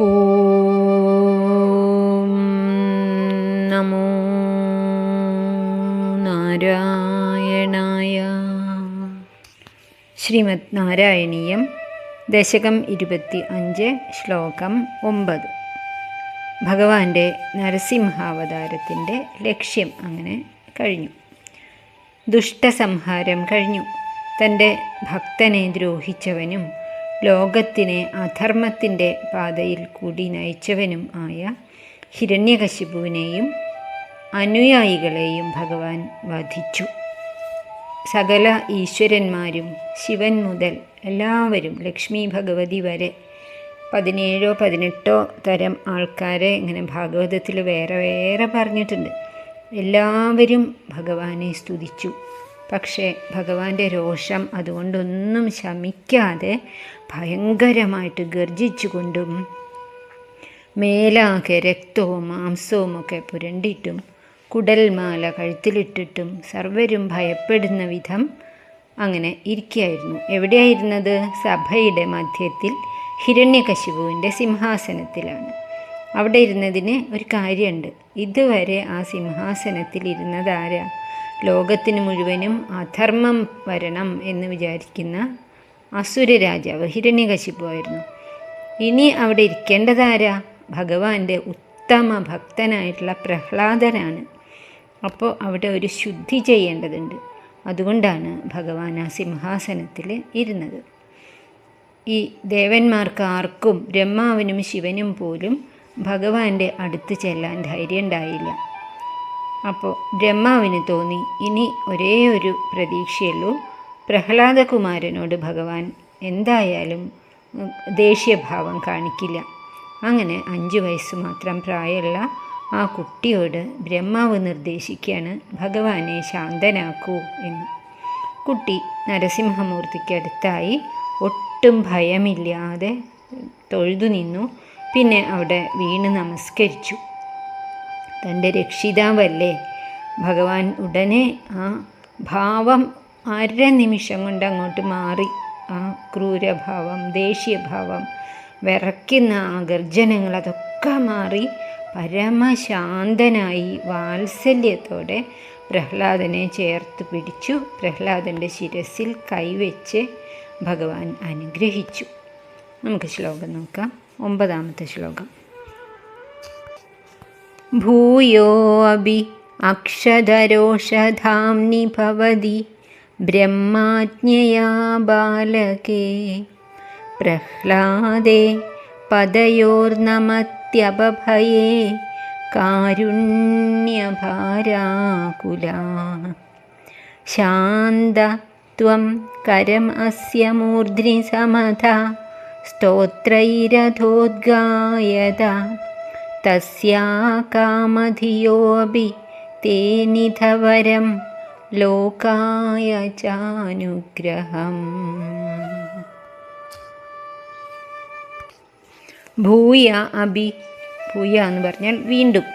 ഓം നമോ നാരായണായ. ശ്രീമദ് നാരായണീയം ദശകം ഇരുപത്തി അഞ്ച് ശ്ലോകം ഒമ്പത്. ഭഗവാന്റെ നരസിംഹാവതാരത്തിന്റെ ലക്ഷ്യം അങ്ങനെ കഴിഞ്ഞു. ദുഷ്ടസംഹാരം കഴിഞ്ഞു. തന്റെ ഭക്തനെ ദ്രോഹിച്ചവനും ലോകത്തിനെ അധർമ്മത്തിന്റെ പാതയിൽ കൂടി നയിച്ചവനും ആയ ഹിരണ്യകശിപുവിനെയും അനുയായികളെയും ഭഗവാൻ വധിച്ചു. സകല ഈശ്വരന്മാരും ശിവൻ മുതൽ എല്ലാവരും ലക്ഷ്മി ഭഗവതി വരെ പതിനേഴോ പതിനെട്ടോ തരം ആൾക്കാരെ ഇങ്ങനെ ഭാഗവതത്തിൽ വേറെ വേറെ പറഞ്ഞിട്ടുണ്ട്. എല്ലാവരും ഭഗവാനെ സ്തുതിച്ചു. പക്ഷേ ഭഗവാന്റെ രോഷം അതുകൊണ്ടൊന്നും ശമിക്കാതെ ഭയങ്കരമായിട്ട് ഗർജിച്ചുകൊണ്ടും മേലാകെ രക്തവും മാംസവും ഒക്കെ പുരണ്ടിട്ടും കുടൽമാല കഴുത്തിലിട്ടിട്ടും സർവരും ഭയപ്പെടുന്ന വിധം അങ്ങനെ ഇരിക്കുകയായിരുന്നു. എവിടെയായിരുന്നത്? സഭയുടെ മധ്യത്തിൽ ഹിരണ്യകശിപുവിന്റെ സിംഹാസനത്തിലാണ്. അവിടെ ഇരുന്നതിന് ഒരു കാര്യമുണ്ട്. ഇതുവരെ ആ സിംഹാസനത്തിൽ ഇരുന്നതാരാ ലോകത്തിന് മുഴുവനും അധർമ്മം വരണം എന്ന് വിചാരിക്കുന്ന അസുര രാജാവ് ഹിരണ്യകശിപ്പുമായിരുന്നു ഇനി അവിടെ ഇരിക്കേണ്ടതാരാ? ഭഗവാന്റെ ഉത്തമ ഭക്തനായിട്ടുള്ള പ്രഹ്ലാദനാണ്. അപ്പോൾ അവിടെ ഒരു ശുദ്ധി ചെയ്യേണ്ടതുണ്ട്. അതുകൊണ്ടാണ് ഭഗവാൻ ആ സിംഹാസനത്തിൽ ഇരുന്നത്. ഈ ദേവന്മാർക്ക് ആർക്കും ബ്രഹ്മാവിനും ശിവനും പോലും ഭഗവാന്റെ അടുത്ത് ചെല്ലാൻ ധൈര്യം ഉണ്ടായില്ല. അപ്പോൾ ബ്രഹ്മാവിന് തോന്നി ഇനി ഒരേ ഒരു പ്രതീക്ഷയുള്ളൂ പ്രഹ്ലാദകുമാരനോട് ഭഗവാൻ എന്തായാലും ദേഷ്യഭാവം കാണിക്കില്ല. അങ്ങനെ അഞ്ച് വയസ്സ് മാത്രം പ്രായമുള്ള ആ കുട്ടിയോട് ബ്രഹ്മാവ് നിർദ്ദേശിക്കുകയാണ് ഭഗവാനെ ശാന്തനാക്കൂ എന്ന്. കുട്ടി നരസിംഹമൂർത്തിക്ക് അടുത്തായി ഒട്ടും ഭയമില്ലാതെ തൊഴുതു നിന്നു. പിന്നെ അവിടെ വീണ് നമസ്കരിച്ചു. തന്റെ രക്ഷിതാവല്ലേ? ഭഗവാൻ ഉടനെ ആ ഭാവം അര നിമിഷം കൊണ്ട് അങ്ങോട്ട് മാറി. ആ ക്രൂരഭാവം ദേഷ്യഭാവം വിറയ്ക്കുന്ന ആ ഗർജനങ്ങൾ അതൊക്കെ മാറി പരമശാന്തനായി വാത്സല്യത്തോടെ പ്രഹ്ലാദനെ ചേർത്ത് പിടിച്ചു. പ്രഹ്ലാദന്റെ ശിരസിൽ കൈവച്ച് ഭഗവാൻ അനുഗ്രഹിച്ചു. നമുക്ക് ശ്ലോകം നോക്കാം. ഒമ്പതാമത്തെ ശ്ലോകം. भूयोऽपि अक्षधरोषधाम्नि भवति ब्रह्माज्ञया बालके प्रह्लादे पदयोर्नमत्यपभये कारुण्यभाराकुला शान्त त्वं करमस्य मूर्ध्नि समथा स्तोत्रैरथोद्गायत തസ്യാ കാമധിയോപി തേ നിധവരം ലോകായ ചാനുഗ്രഹം ഭൂയ അഭി ഭൂയ എന്ന് പറഞ്ഞാൽ വീണ്ടും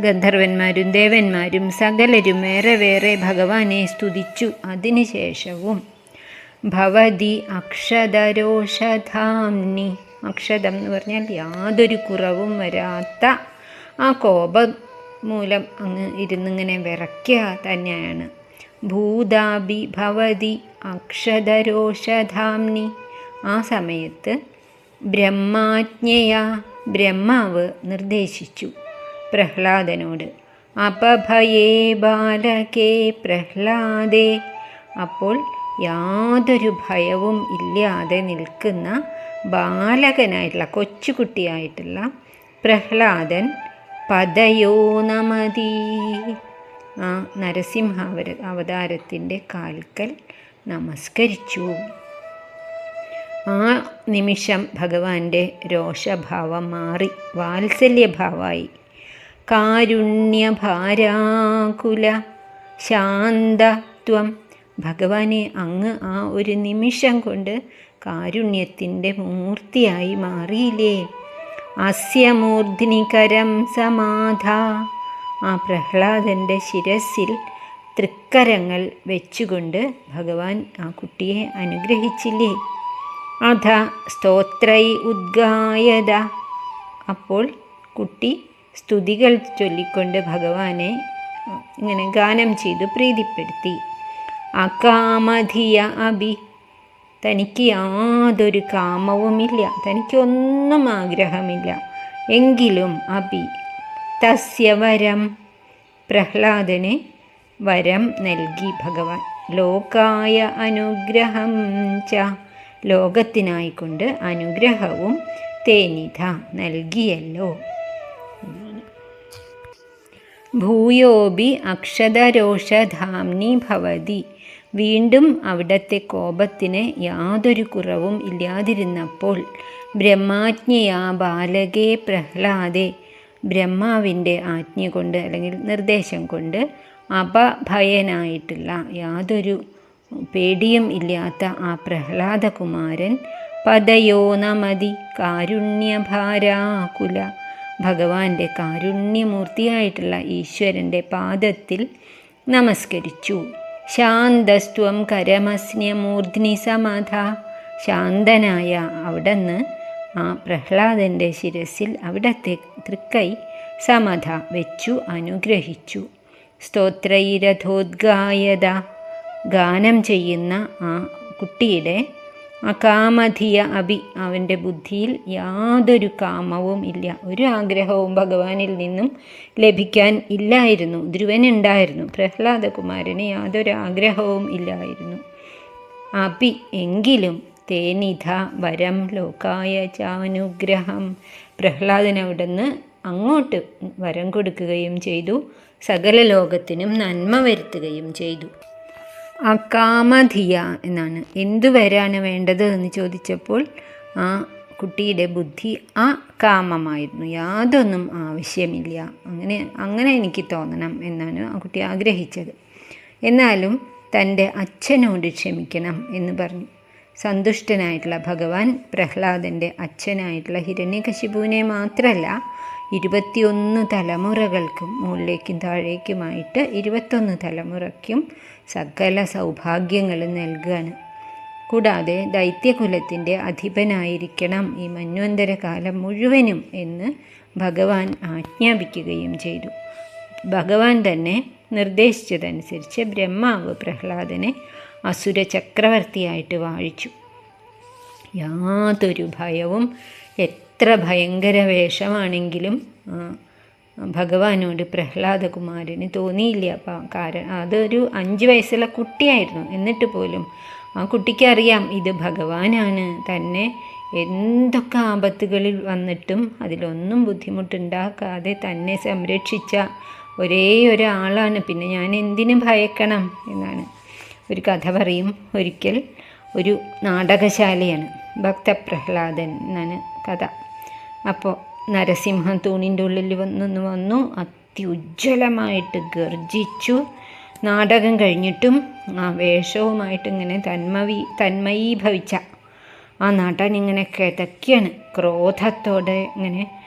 ഗന്ധർവന്മാരും ദേവന്മാരും സകലരും വേറെ വേറെ ഭഗവാനെ സ്തുതിച്ചു. അതിനുശേഷവും ഭവതി അക്ഷതരോഷധാംനി അക്ഷതം എന്ന് പറഞ്ഞാൽ യാതൊരു കുറവും വരാത്ത ആ കോപം മൂലം അങ്ങ് ഇരുന്നിങ്ങനെ വിറയ്ക്കുക തന്നെയാണ്. ഭൂതാഭി ഭവതി അക്ഷതരോഷധാംനി ആ സമയത്ത് ബ്രഹ്മാജ്ഞയാ ബ്രഹ്മാവ് നിർദ്ദേശിച്ചു പ്രഹ്ലാദനോട്. അപഭയേ ബാലകേ പ്രഹ്ലാദേ. അപ്പോൾ യാതൊരു ഭയവും ഇല്ലാതെ നിൽക്കുന്ന ബാലകനായിട്ടുള്ള കൊച്ചുകുട്ടിയായിട്ടുള്ള പ്രഹ്ലാദൻ പദയോ നമതി. ആ നരസിംഹാവര അവതാരത്തിന്റെ കാൽക്കൽ നമസ്കരിച്ചു. ആ നിമിഷം ഭഗവാന്റെ രോഷഭാവം മാറി വാത്സല്യഭാവായി കാരുണ്യഭാരാകുല ശാന്തത്വം ഭഗവാനെ അങ്ങ് ആ ഒരു നിമിഷം കൊണ്ട് കാരുണ്യത്തിന്റെ മൂർത്തിയായി മാറിയില്ലേ? അസ്യമൂർധിനികരം സമാധ. ആ പ്രഹ്ലാദന്റെ ശിരസിൽ തൃക്കരങ്ങൾ വെച്ചുകൊണ്ട് ഭഗവാൻ ആ കുട്ടിയെ അനുഗ്രഹിച്ചില്ലേ? അധ സ്തോത്രൈ ഉദ്ഗായത. അപ്പോൾ കുട്ടി സ്തുതികൾ ചൊല്ലിക്കൊണ്ട് ഭഗവാനെ ഇങ്ങനെ ഗാനം ചെയ്തു പ്രീതിപ്പെടുത്തി. അകാമധിയ അഭി. തനിക്ക് യാതൊരു കാമവുമില്ല. തനിക്കൊന്നും ആഗ്രഹമില്ല. എങ്കിലും അഭി തസ്യ വരം പ്രഹ്ലാദന് വരം നൽകി ഭഗവാൻ. ലോകായ അനുഗ്രഹം ച. ലോകത്തിനായിക്കൊണ്ട് അനുഗ്രഹവും തേനിധ നൽകിയല്ലോ. ഭൂയോബി അക്ഷതരോഷധാംനി ഭവതി. വീണ്ടും അവിടത്തെ കോപത്തിന് യാതൊരു കുറവും ഇല്ലാതിരുന്നപ്പോൾ ബ്രഹ്മാജ്ഞയാ ബാലകേ പ്രഹ്ലാദെ ബ്രഹ്മാവിന്റെ ആജ്ഞ കൊണ്ട് അല്ലെങ്കിൽ നിർദ്ദേശം കൊണ്ട് അപഭയനായിട്ടുള്ള യാതൊരു പേടിയും ഇല്ലാത്ത ആ പ്രഹ്ലാദകുമാരൻ പദയോ നമതി കാരുണ്യഭാരാകുല. ഭഗവാന്റെ കാരുണ്യമൂർത്തിയായിട്ടുള്ള ഈശ്വരന്റെ പാദത്തിൽ നമസ്കരിച്ചു. ശാന്തസ്ത്വം കരമസ്ന്യമൂർധ്നി സമാധ. ശാന്തനായ അവിടുന്ന് ആ പ്രഹ്ലാദന്റെ ശിരസിൽ അവിടത്തെ തൃക്കൈ സമധ വെച്ചു അനുഗ്രഹിച്ചു. സ്തോത്രൈരഥോദ്ഗായത. ഗാനം ചെയ്യുന്ന ആ കുട്ടിയുടെ അകാമധിയ അഭി അവന്റെ ബുദ്ധിയിൽ യാതൊരു കാമവും ഇല്ല. ഒരു ആഗ്രഹവും ഭഗവാനിൽ നിന്നും ലഭിക്കാൻ ഇല്ലായിരുന്നു. ധ്രുവനുണ്ടായിരുന്നു പ്രഹ്ലാദകുമാരന് യാതൊരു ആഗ്രഹവും ഇല്ലായിരുന്നു. അഭി എങ്കിലും തേനിധ വരം ലോകായ ചാനുഗ്രഹം പ്രഹ്ലാദൻ അവിടുന്ന് അങ്ങോട്ട് വരം കൊടുക്കുകയും ചെയ്തു. സകല ലോകത്തിനും നന്മ വരുത്തുകയും ചെയ്തു. അകാമധിയ എന്നാണ്. എന്തു വരാണ് വേണ്ടത് എന്ന് ചോദിച്ചപ്പോൾ ആ കുട്ടിയുടെ ബുദ്ധി ആ കാമമായിരുന്നു യാതൊന്നും ആവശ്യമില്ല. അങ്ങനെ അങ്ങനെ എനിക്ക് തോന്നണം എന്നാണ് ആ കുട്ടി ആഗ്രഹിച്ചത്. എന്നാലും തന്റെ അച്ഛനോട് ക്ഷമിക്കണം എന്ന് പറഞ്ഞു. സന്തുഷ്ടനായിട്ടുള്ള ഭഗവാൻ പ്രഹ്ലാദന്റെ അച്ഛനായിട്ടുള്ള ഹിരണ്യകശിപുവിനെ മാത്രമല്ല ഇരുപത്തിയൊന്ന് തലമുറകൾക്കും മുകളിലേക്കും താഴേക്കുമായിട്ട് ഇരുപത്തൊന്ന് തലമുറയ്ക്കും സകല സൗഭാഗ്യങ്ങളും നൽകുകയാണ് കൂടാതെ ദൈത്യകുലത്തിന്റെ അധിപനായിരിക്കണം ഈ മന്വന്തര കാലം മുഴുവനും എന്ന് ഭഗവാൻ ആജ്ഞാപിക്കുകയും ചെയ്തു. ഭഗവാൻ തന്നെ നിർദ്ദേശിച്ചതനുസരിച്ച് ബ്രഹ്മാവ് പ്രഹ്ലാദനെ അസുര ചക്രവർത്തിയായിട്ട് വാഴിച്ചു. യാതൊരു ഭയവും എത്ര ഭയങ്കര വേഷമാണെങ്കിലും ഭഗവാനോട് പ്രഹ്ലാദകുമാരന് തോന്നിയില്ല. അപ്പം കാരണം അതൊരു അഞ്ച് വയസ്സുള്ള കുട്ടിയായിരുന്നു. എന്നിട്ട് പോലും ആ കുട്ടിക്ക് അറിയാം ഇത് ഭഗവാനാണ്. തന്നെ എന്തൊക്കെ ആപത്തുകളിൽ വന്നിട്ടും അതിലൊന്നും ബുദ്ധിമുട്ടുണ്ടാക്കാതെ തന്നെ സംരക്ഷിച്ച ഒരേ ഒരാളാണ് പിന്നെ ഞാൻ എന്തിനു ഭയക്കണം എന്നാണ് ഒരു കഥ പറയും. ഒരിക്കൽ ഒരു നാടകശാലയാണ് ഭക്തപ്രഹ്ലാദൻ എന്നാണ് കഥ. അപ്പോൾ നരസിംഹം തൂണിന്റെ ഉള്ളിൽ വന്നു വന്നു. അത്യുജ്വലമായിട്ട് ഗർജിച്ചു. നാടകം കഴിഞ്ഞിട്ടും ആ വേഷവുമായിട്ട് ഇങ്ങനെ തന്മവി തന്മയീഭവിച്ച ആ നടൻ ഇങ്ങനെ കിതയ്ക്കാണ്. ക്രോധത്തോടെ ഇങ്ങനെ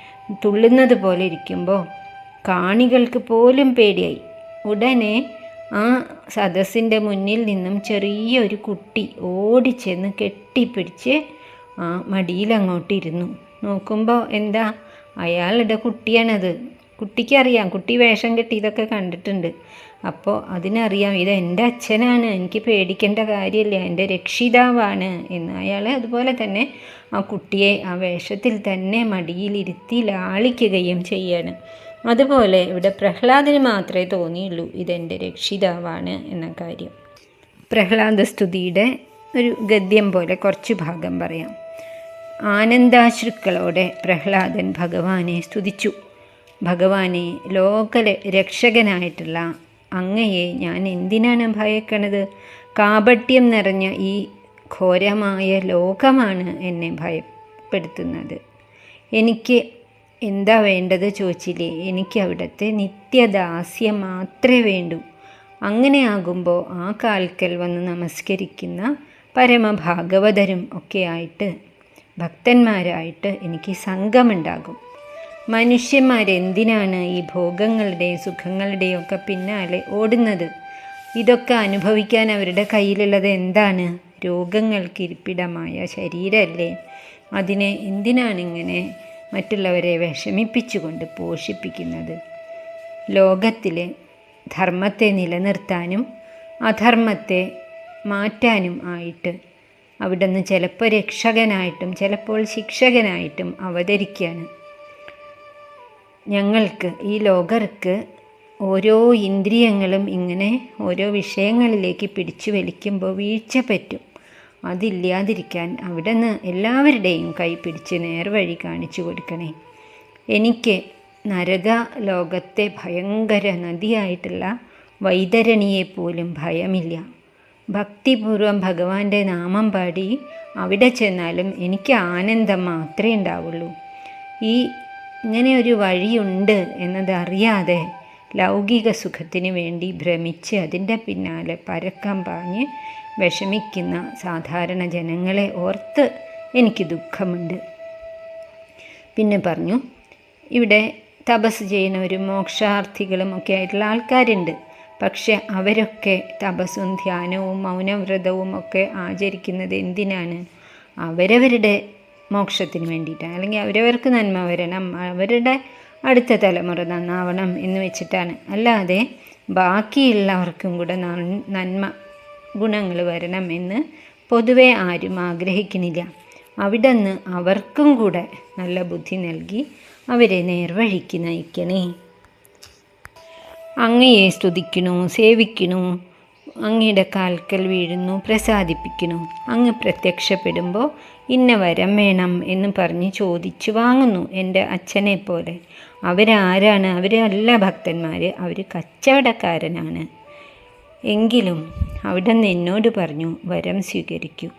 തുള്ളുന്നത് പോലെ ഇരിക്കുമ്പോൾ കാണികൾക്ക് പോലും പേടിയായി. ഉടനെ ആ സദസ്സിന്റെ മുന്നിൽ നിന്നും ചെറിയൊരു കുട്ടി ഓടിച്ചെന്ന് കെട്ടിപ്പിടിച്ച് ആ മടിയിലങ്ങോട്ടിരുന്നു നോക്കുമ്പോൾ എന്താ അയാളുടെ കുട്ടിയാണത്. കുട്ടിക്കറിയാം കുട്ടി വേഷം കെട്ടി ഇതൊക്കെ കണ്ടിട്ടുണ്ട്. അപ്പോൾ അതിനറിയാം ഇത് എന്റെ അച്ഛനാണ് എനിക്ക് പേടിക്കേണ്ട കാര്യമില്ല എന്റെ രക്ഷിതാവാണ് എന്ന് അയാൾ അതുപോലെ തന്നെ ആ കുട്ടിയെ ആ വേഷത്തിൽ തന്നെ മടിയിലിരുത്തി ലാളിക്കുകയും ചെയ്യാണ്. അതുപോലെ ഇവിടെ പ്രഹ്ലാദിന് മാത്രമേ തോന്നിയുള്ളൂ ഇതെന്റെ രക്ഷിതാവാണ് എന്ന കാര്യം. പ്രഹ്ലാദ സ്തുതിയുടെ ഒരു ഗദ്യം പോലെ കുറച്ച് ഭാഗം പറയാം. ആനന്ദാശ്രുക്കളോടെ പ്രഹ്ലാദൻ ഭഗവാനെ സ്തുതിച്ചു. ഭഗവാനെ ലോക രക്ഷകനായിട്ടുള്ള അങ്ങയെ ഞാൻ എന്തിനാണ് ഭയക്കണത്? കാപട്യം നിറഞ്ഞ ഈ ഘോരമായ ലോകമാണ് എന്നെ ഭയപ്പെടുത്തുന്നത്. എനിക്ക് എന്താ വേണ്ടത് ചോദിച്ചില്ലേ? എനിക്ക് അവിടുത്തെ നിത്യദാസ്യം മാത്രമേ വേണ്ടൂ. അങ്ങനെയാകുമ്പോൾ ആ കാൽക്കൽ വന്ന് നമസ്കരിക്കുന്ന പരമഭാഗവതരും ഒക്കെ ആയിട്ട് ഭക്തന്മാരായിട്ട് എനിക്ക് സംഘമുണ്ടാകും. മനുഷ്യന്മാരെന്തിനാണ് ഈ ഭോഗങ്ങളുടെയും സുഖങ്ങളുടെയും ഒക്കെ പിന്നാലെ ഓടുന്നത്? ഇതൊക്കെ അനുഭവിക്കാൻ അവരുടെ കയ്യിലുള്ളത് എന്താണ്? രോഗങ്ങൾക്ക് ഇരിപ്പിടമായ ശരീരമല്ലേ? അതിനെ എന്തിനാണിങ്ങനെ മറ്റുള്ളവരെ വിഷമിപ്പിച്ചുകൊണ്ട് പോഷിപ്പിക്കുന്നത്? ലോകത്തിലെ ധർമ്മത്തെ നിലനിർത്താനും അധർമ്മത്തെ മാറ്റാനും ആയിട്ട് അവിടുന്ന് ചിലപ്പോൾ രക്ഷകനായിട്ടും ചിലപ്പോൾ ശിക്ഷകനായിട്ടും അവതരിക്കുകയാണ്. ഞങ്ങൾക്ക് ഈ ലോകർക്ക് ഓരോ ഇന്ദ്രിയങ്ങളും ഇങ്ങനെ ഓരോ വിഷയങ്ങളിലേക്ക് പിടിച്ചു വലിക്കുമ്പോൾ വീഴ്ച പറ്റും. അതില്ലാതിരിക്കാൻ അവിടെ നിന്ന് എല്ലാവരുടെയും കൈ പിടിച്ച് നേർവഴി കാണിച്ചു കൊടുക്കണേ. എനിക്ക് നരക ലോകത്തെ ഭയങ്കര നദിയായിട്ടുള്ള വൈതരണിയെപ്പോലും ഭയമില്ല. ഭക്തിപൂർവം ഭഗവാന്റെ നാമം പാടി അവിടെ ചെന്നാലും എനിക്ക് ആനന്ദം മാത്രമേ ഉണ്ടാവുള്ളൂ. ഈ ഇങ്ങനെ ഒരു വഴിയുണ്ട് എന്നത് അറിയാതെ ലൗകിക സുഖത്തിന് വേണ്ടി ഭ്രമിച്ച് അതിന്റെ പിന്നാലെ പരക്കം പാഞ്ഞ് വിഷമിക്കുന്ന സാധാരണ ജനങ്ങളെ ഓർത്ത് എനിക്ക് ദുഃഖമുണ്ട്. പിന്നെ പറഞ്ഞു ഇവിടെ തപസ് ചെയ്യുന്നവരും മോക്ഷാർത്ഥികളും ഒക്കെ ആയിട്ടുള്ള ആൾക്കാരുണ്ട്. പക്ഷെ അവരൊക്കെ തപസ്സും ധ്യാനവും മൗനവ്രതവും ഒക്കെ ആചരിക്കുന്നത് എന്തിനാണ്? അവരവരുടെ മോക്ഷത്തിന് വേണ്ടിയിട്ടാണ്. അല്ലെങ്കിൽ അവരവർക്ക് നന്മ വരണം. അവരുടെ അടുത്ത തലമുറ നന്നാവണം എന്ന് വെച്ചിട്ടാണ്. അല്ലാതെ ബാക്കിയുള്ളവർക്കും കൂടെ നന്മ ഗുണങ്ങൾ വരണം എന്ന് പൊതുവെ ആരും ആഗ്രഹിക്കുന്നില്ല. അവിടെ നിന്ന് അവർക്കും കൂടെ നല്ല ബുദ്ധി നൽകി അവരെ നേർവഴിക്ക് നയിക്കണേ. അങ്ങയെ സ്തുതിക്കണു സേവിക്കണു അങ്ങയുടെ കാൽക്കൽ വീഴുന്നു പ്രസാദിപ്പിക്കുന്നു. അങ്ങ് പ്രത്യക്ഷപ്പെടുമ്പോൾ ഇന്ന വരം വേണം എന്ന് പറഞ്ഞ് ചോദിച്ചു വാങ്ങുന്നു എന്റെ അച്ഛനെ പോലെ അവരാരാണ് അവരല്ല ഭക്തന്മാർ അവർ കച്ചവടക്കാരനാണ്. എങ്കിലും അവിടെ നിന്ന് എന്നോട് പറഞ്ഞു വരം സ്വീകരിക്കൂ.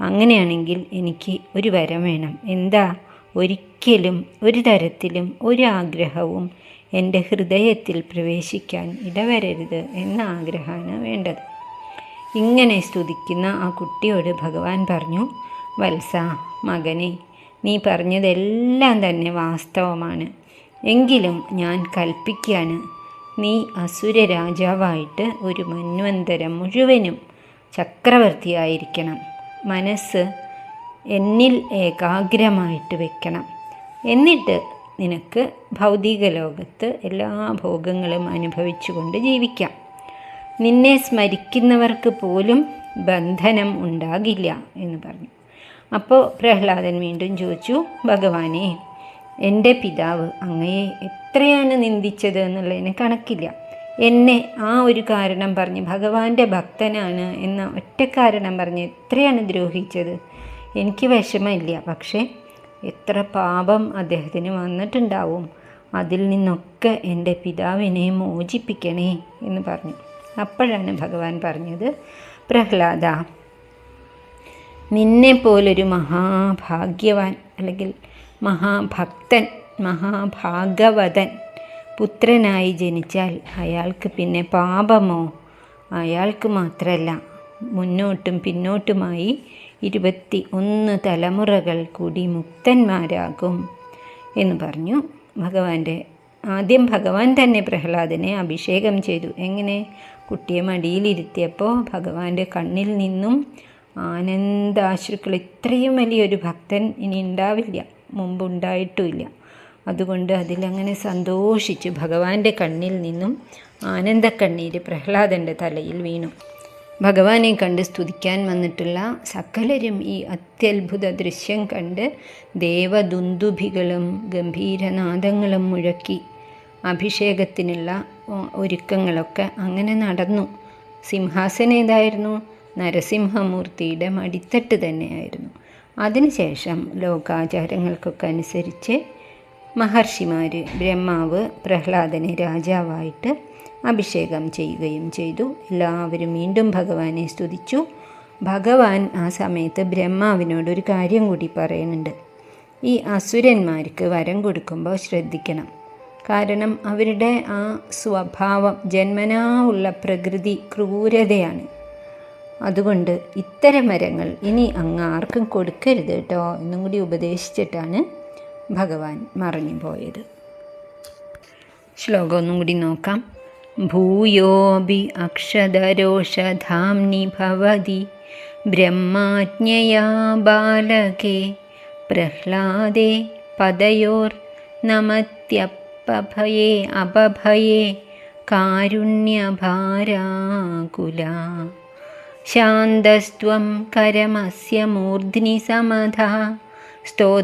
അങ്ങനെയാണെങ്കിൽ എനിക്ക് ഒരു വരം വേണം. എന്താ? ഒരിക്കലും ഒരു തരത്തിലും ഒരു ആഗ്രഹവും എന്റെ ഹൃദയത്തിൽ പ്രവേശിക്കാൻ ഇടവരരുത് എന്ന ആഗ്രഹമാണ് വേണ്ടത്. ഇങ്ങനെ സ്തുതിക്കുന്ന ആ കുട്ടിയോട് ഭഗവാൻ പറഞ്ഞു വത്സ മകനെ നീ പറഞ്ഞതെല്ലാം തന്നെ വാസ്തവമാണ്. എങ്കിലും ഞാൻ കൽപ്പിക്കാന് നീ അസുര രാജാവായിട്ട് ഒരു മന്വന്തരം മുഴുവനും ചക്രവർത്തിയായിരിക്കണം. മനസ്സ് എന്നിൽ ഏകാഗ്രമായിട്ട് വെക്കണം. എന്നിട്ട് നിനക്ക് ഭൗതിക ലോകത്ത് എല്ലാ ഭോഗങ്ങളും അനുഭവിച്ചുകൊണ്ട് ജീവിക്കാം. നിന്നെ സ്മരിക്കുന്നവർക്ക് പോലും ബന്ധനം ഉണ്ടാകില്ല എന്ന് പറഞ്ഞു. അപ്പോൾ പ്രഹ്ലാദൻ വീണ്ടും ചോദിച്ചു ഭഗവാനെ എന്റെ പിതാവ് അങ്ങയെ എത്രയാണ് നിന്ദിച്ചത് എന്നുള്ളതിന് കണക്കില്ല. എന്നെ ആ ഒരു കാരണം പറഞ്ഞ് ഭഗവാന്റെ ഭക്തനാണ് എന്ന ഒറ്റ കാരണം പറഞ്ഞ് എത്രയാണ് ദ്രോഹിച്ചത്? എനിക്ക് വിഷമമില്ല. പക്ഷേ എത്ര പാപം അദ്ദേഹത്തിന് വന്നിട്ടുണ്ടാവും. അതിൽ നിന്നൊക്കെ എന്റെ പിതാവിനെ മോചിപ്പിക്കണേ എന്ന് പറഞ്ഞു. അപ്പോഴാണ് ഭഗവാൻ പറഞ്ഞത് പ്രഹ്ലാദ നിന്നെ പോലൊരു മഹാഭാഗ്യവാൻ അല്ലെങ്കിൽ മഹാഭക്തൻ മഹാഭാഗവതൻ പുത്രനായി ജനിച്ചാൽ അയാൾക്ക് പിന്നെ പാപമോ? അയാൾക്ക് മാത്രമല്ല മുന്നോട്ടും പിന്നോട്ടുമായി ഇരുപത്തി ഒന്ന് തലമുറകൾ കൂടി മുക്തന്മാരാകും എന്ന് പറഞ്ഞു. ഭഗവാന്റെ ആദ്യം ഭഗവാൻ തന്നെ പ്രഹ്ലാദനെ അഭിഷേകം ചെയ്തു. എങ്ങനെ? കുട്ടിയെ മടിയിലിരുത്തിയപ്പോൾ ഭഗവാന്റെ കണ്ണിൽ നിന്നും ആനന്ദാശ്രുക്കൾ ഇത്രയും വലിയൊരു ഭക്തൻ ഇനി ഉണ്ടാവില്ല. മുമ്പുണ്ടായിട്ടുമില്ല. അതുകൊണ്ട് അതിലങ്ങനെ സന്തോഷിച്ച് ഭഗവാന്റെ കണ്ണിൽ നിന്നും ആനന്ദക്കണ്ണീര് പ്രഹ്ലാദന്റെ തലയിൽ വീണു. ഭഗവാനെ കണ്ട് സ്തുതിക്കാൻ വന്നിട്ടുള്ള സകലരും ഈ അത്യത്ഭുത ദൃശ്യം കണ്ട് ദേവദുന്ദുഭികളും ഗംഭീരനാദങ്ങളും മുഴക്കി അഭിഷേകത്തിനുള്ള ഒരുക്കങ്ങളൊക്കെ അങ്ങനെ നടന്നു. സിംഹാസനം ഏതായിരുന്നു നരസിംഹമൂർത്തിയുടെ മടിത്തട്ട് തന്നെയായിരുന്നു. അതിനുശേഷം ലോകാചാരങ്ങൾക്കൊക്കെ അനുസരിച്ച് മഹർഷിമാർ ബ്രഹ്മാവ് പ്രഹ്ലാദനെ രാജാവായിട്ട് അഭിഷേകം ചെയ്യുകയും ചെയ്തു. എല്ലാവരും വീണ്ടും ഭഗവാനെ സ്തുതിച്ചു. ഭഗവാൻ ആ സമയത്ത് ബ്രഹ്മാവിനോട് ഒരു കാര്യം കൂടി പറയുന്നുണ്ട്. ഈ അസുരന്മാർക്ക് വരം കൊടുക്കുമ്പോൾ ശ്രദ്ധിക്കണം. കാരണം അവരുടെ ആ സ്വഭാവം ജന്മനാ ഉള്ള പ്രകൃതി ക്രൂരതയാണ്. അതുകൊണ്ട് ഇത്തരം വരങ്ങൾ ഇനി അങ്ങ് ആർക്കും കൊടുക്കരുത് കേട്ടോ എന്നും കൂടി ഉപദേശിച്ചിട്ടാണ് ഭഗവാൻ മറഞ്ഞു പോയത് ശ്ലോകം ഒന്നും കൂടി നോക്കാം. ഭൂയോऽपि अक्षदरोषधाम्नि भवति। ब्रह्माज्ञया बालके प्रह्लादे पदयोर्नमत्यपभये अपभये कारुण्यभाराकुला। शान्तस्त्वं करमस्य मूर्ध्नि समधा स्तो